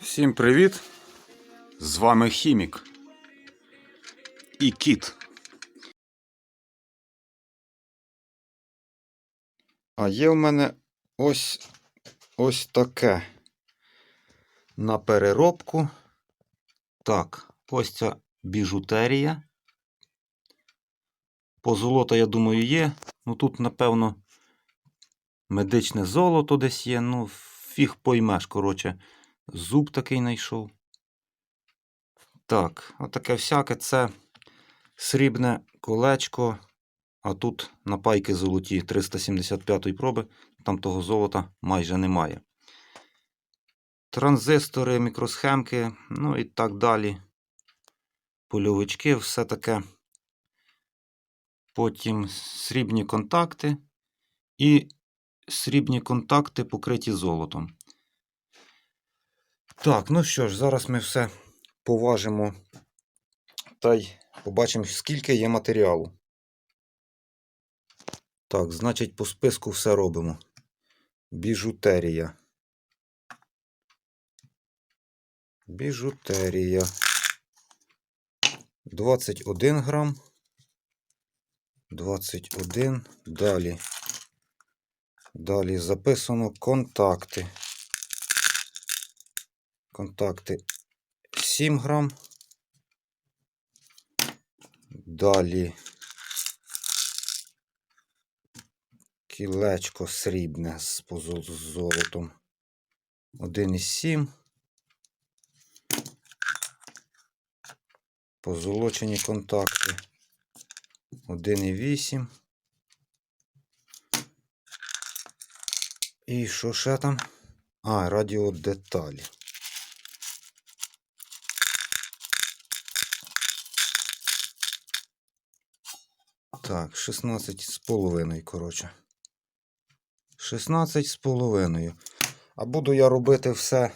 Всім привіт! З вами Хімік і Кіт. А є в мене ось ось таке на переробку. Так, ось ця біжутерія. Позолота, я думаю, є. Ну тут, напевно, медичне золото десь є. Ну, фіг поймеш, коротше. Зуб такий знайшов. Так, отаке всяке це срібне колечко. А тут напайки золоті 375 проби. Там того золота майже немає. Транзистори, мікросхемки, ну і так далі. Польовички, все таке. Потім срібні контакти і срібні контакти покриті золотом. Так, ну що ж, зараз ми все поважимо та й побачимо, скільки є матеріалу. Так, значить, по списку все робимо. Біжутерія. Біжутерія. 21 грам. 21. Далі. Далі записано контакти. Контакти 7 грам. Далі кілечко срібне з золотом 1,7. Позолочені контакти 1,8. І що ще там? А, радіодеталі. Так, 16 з половиною, коротше. 16 з половиною. А буду я робити все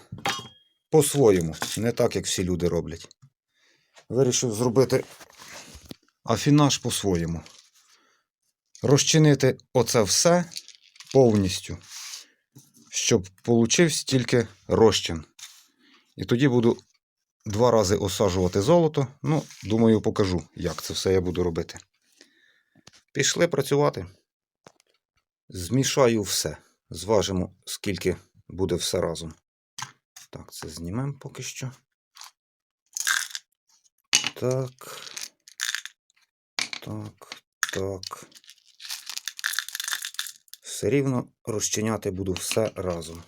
по-своєму, не так, як всі люди роблять. Вирішив зробити афінаж по-своєму. Розчинити оце все повністю, щоб получився тільки розчин. І тоді буду два рази осаджувати золото. Ну, думаю, покажу, як це все я буду робити. Пішли працювати. Змішаю все. Зважимо, скільки буде все разом. Так, це знімемо поки що. Так. Так, так. Все рівно розчиняти буду все разом.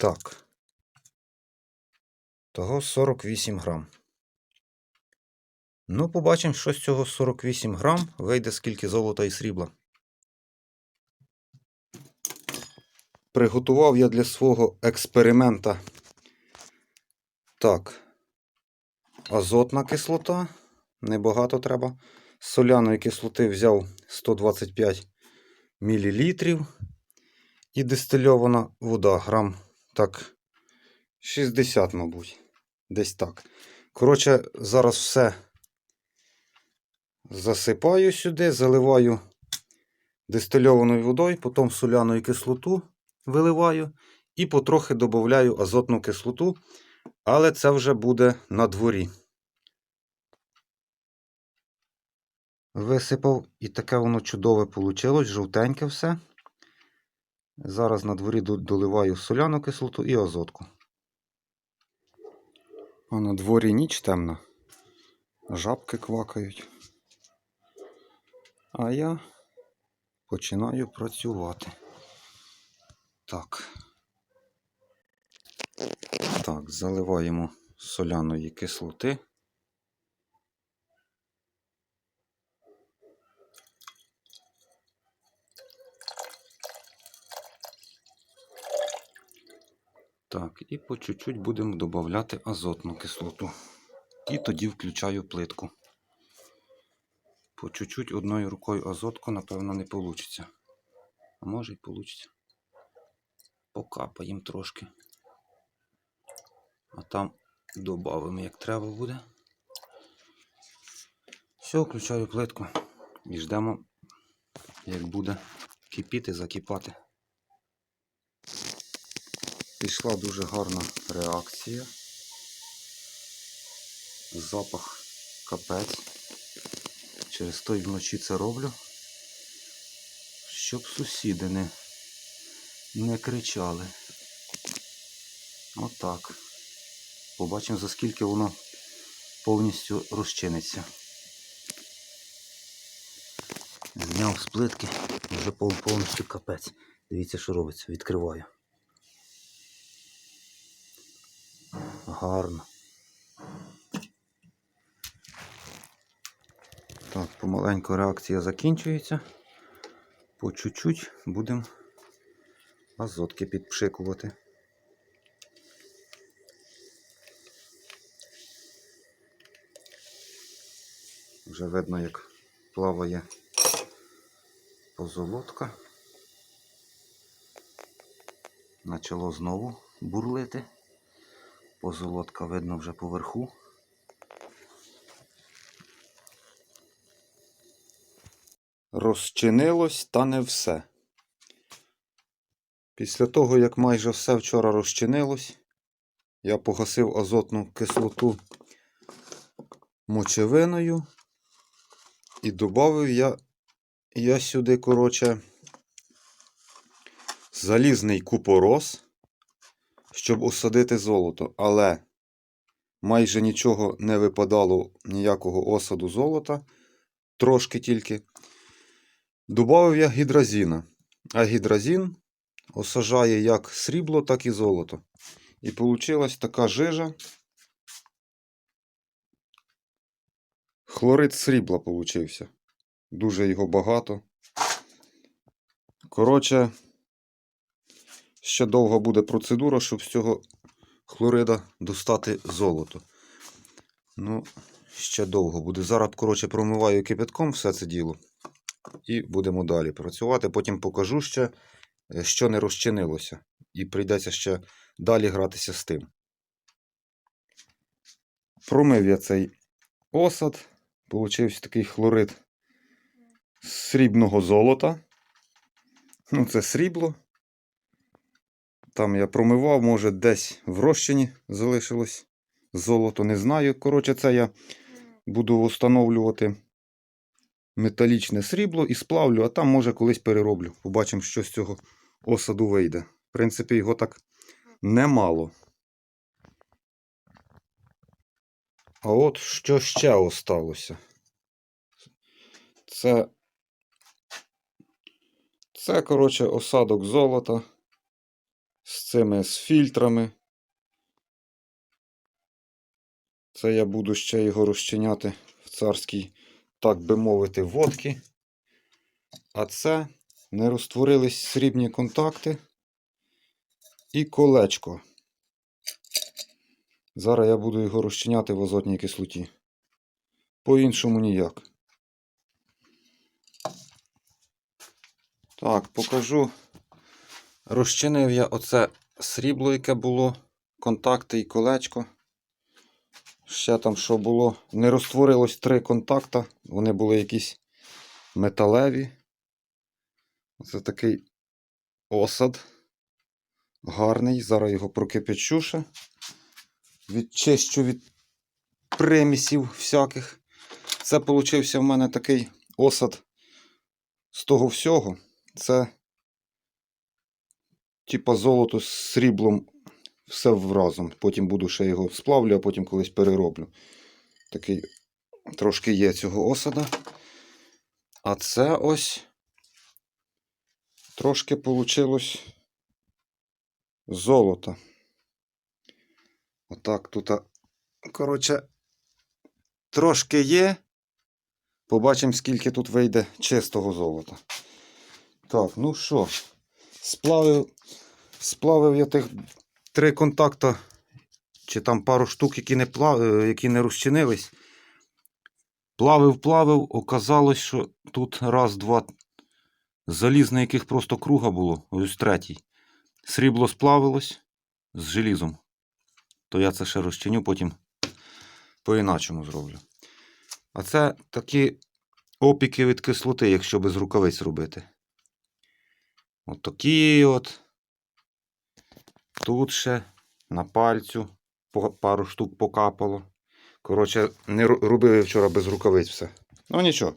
Так. Того 48 грам. Ну, побачимо, що з цього 48 грам вийде скільки золота і срібла. Приготував я для свого експеримента. Так. Азотна кислота. Небагато треба. Соляної кислоти взяв 125 мл. І дистильована вода грам так 60, мабуть. Десь так. Коротше, зараз все засипаю сюди, заливаю дистильованою водою, потім соляну кислоту виливаю і потрохи додаю азотну кислоту, але це вже буде на дворі. Висипав і таке воно чудове вийшло, жовтеньке все. Зараз на дворі доливаю соляну кислоту і азотку. А на дворі ніч темна. Жабки квакають. А я починаю працювати. Так. Так, заливаємо соляної кислоти. Так, і по чуть-чуть будемо додавати азотну кислоту. І тоді включаю плитку. По чуть-чуть одною рукою азотку, напевно, не вийде. А може й вийде. Покапаємо трошки. А там додамо, як треба буде. Все, включаю плитку і ждемо, як буде кипіти, закипати. Пішла дуже гарна реакція. Запах капець. Через той вночі це роблю. Щоб сусіди не, не кричали. Отак. Побачимо, за скільки воно повністю розчиниться. Зняв з плитки, вже повністю капець. Дивіться, що робиться. Відкриваю. Гарно. Так, помаленьку реакція закінчується. По чуть-чуть будемо азотки підпшикувати. Вже видно, як плаває позолотка. Почало знову бурлити. Позолотка видно вже поверху. Розчинилось, та не все. Після того, як майже все вчора розчинилось, я погасив азотну кислоту мочевиною і додав я, я сюди, коротше, залізний купорос, щоб осадити золото. Але майже нічого не випадало, ніякого осаду золота, трошки тільки. Добавив я гідразіна. А гідразін осажає як срібло, так і золото. І вийшла така жижа. Хлорид срібла получився. Дуже його багато. Коротше, ще довга буде процедура, щоб з цього хлорида достати золото. Ну, ще довго буде. Зараз, коротше, промиваю кипятком все це діло. І будемо далі працювати. Потім покажу ще, е, що не розчинилося. І прийдеться ще далі гратися з тим. Промив я цей осад. Получився такий хлорид срібного золота. Ну, це срібло. Там я промивав, може, десь в розчині залишилось золото, не знаю. Коротше, це я буду встановлювати металічне срібло і сплавлю, а там, може, колись перероблю. Побачимо, що з цього осаду вийде. В принципі, його так немало. А от що ще осталося? Це, це коротше, осадок золота з цими з фільтрами. Це я буду ще його розчиняти в царській, так би мовити, водки. А це не розтворились срібні контакти і колечко. Зараз я буду його розчиняти в азотній кислоті. По-іншому ніяк. Так, покажу. Розчинив я оце срібло, яке було, контакти і колечко. Ще там що було. Не розтворилось три контакта. Вони були якісь металеві. Це такий осад. Гарний. Зараз його прокипячу ще. Відчищу від примісів всяких. Це получився в мене такий осад з того всього. Це типа золото з сріблом все разом. Потім буду ще його сплавлю, а потім колись перероблю. Такий трошки є цього осада. А це ось трошки получилось золота. Отак тут, коротше, трошки є. Побачимо, скільки тут вийде чистого золота. Так, ну що, сплавив, сплавив я тих три контакта, чи там пару штук, які не, плав, е, які не розчинились. Плавив, плавив, оказалось, що тут раз, два, заліз, на яких просто круга було, ось третій. Срібло сплавилось з желізом. То я це ще розчиню, потім по-іначому зроблю. А це такі опіки від кислоти, якщо без рукавиць робити. От такі от. Тут ще на пальцю пару штук покапало. Коротше, не я вчора без рукавиць все. Ну нічого.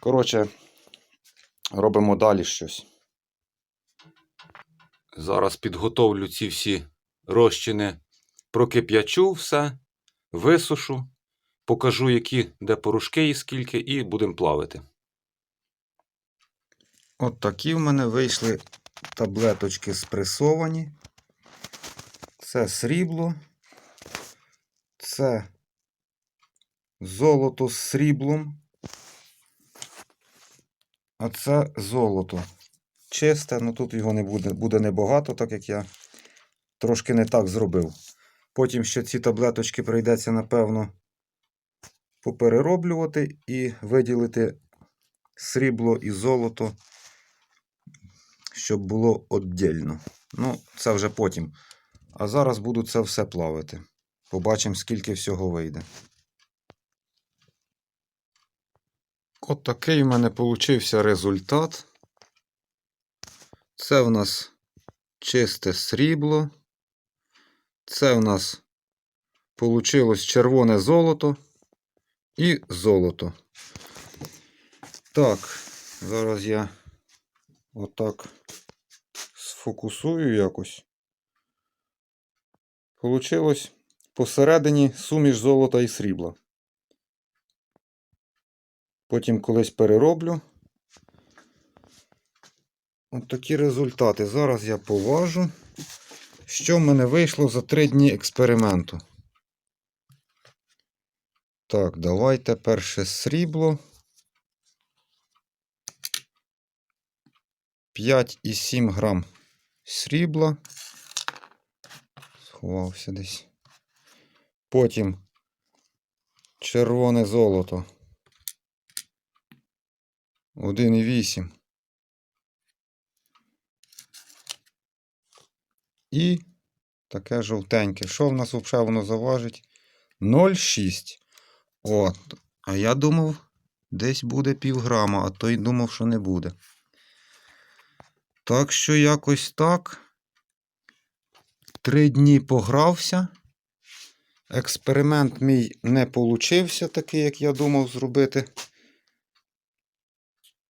Коротше, робимо далі щось. Зараз підготовлю ці всі розчини, прокип'ячу все, висушу, покажу, які де порошки і скільки, і будемо плавити. От такі в мене вийшли таблеточки спресовані. Це срібло. Це золото з сріблом. А це золото. Чисте, ну тут його не буде, буде небагато, так як я трошки не так зробив. Потім ще ці таблеточки прийдеться, напевно, поперероблювати і виділити срібло і золото, щоб було віддільно. Ну, це вже потім. А зараз буду це все плавити. Побачимо, скільки всього вийде. От такий в мене получився результат. Це в нас чисте срібло. Це в нас получилось червоне золото і золото. Так, зараз я отак сфокусую якось. Получилось посередині суміш золота і срібла. Потім колись перероблю. От такі результати. Зараз я поважу, що в мене вийшло за три дні експерименту. Так, давайте перше срібло. 5,7 грам срібла. Сховався десь. Потім червоне золото. 1,8. І таке жовтеньке. Що в нас взагалі воно заважить? 0,6. От. А я думав, десь буде півграма, а то й думав, що не буде. Так що якось так. Три дні погрався. Експеримент мій не получився такий, як я думав зробити.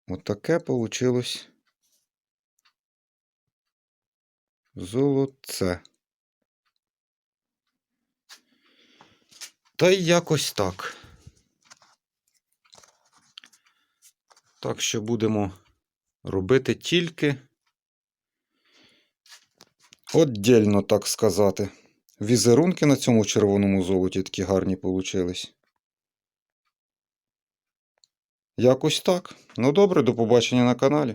Отаке получилось золоце. Та й якось так. Так що будемо робити тільки Отдельно, так сказати. Візерунки на цьому червоному золоті такі гарні получились. Якось так. Ну добре, до побачення на каналі.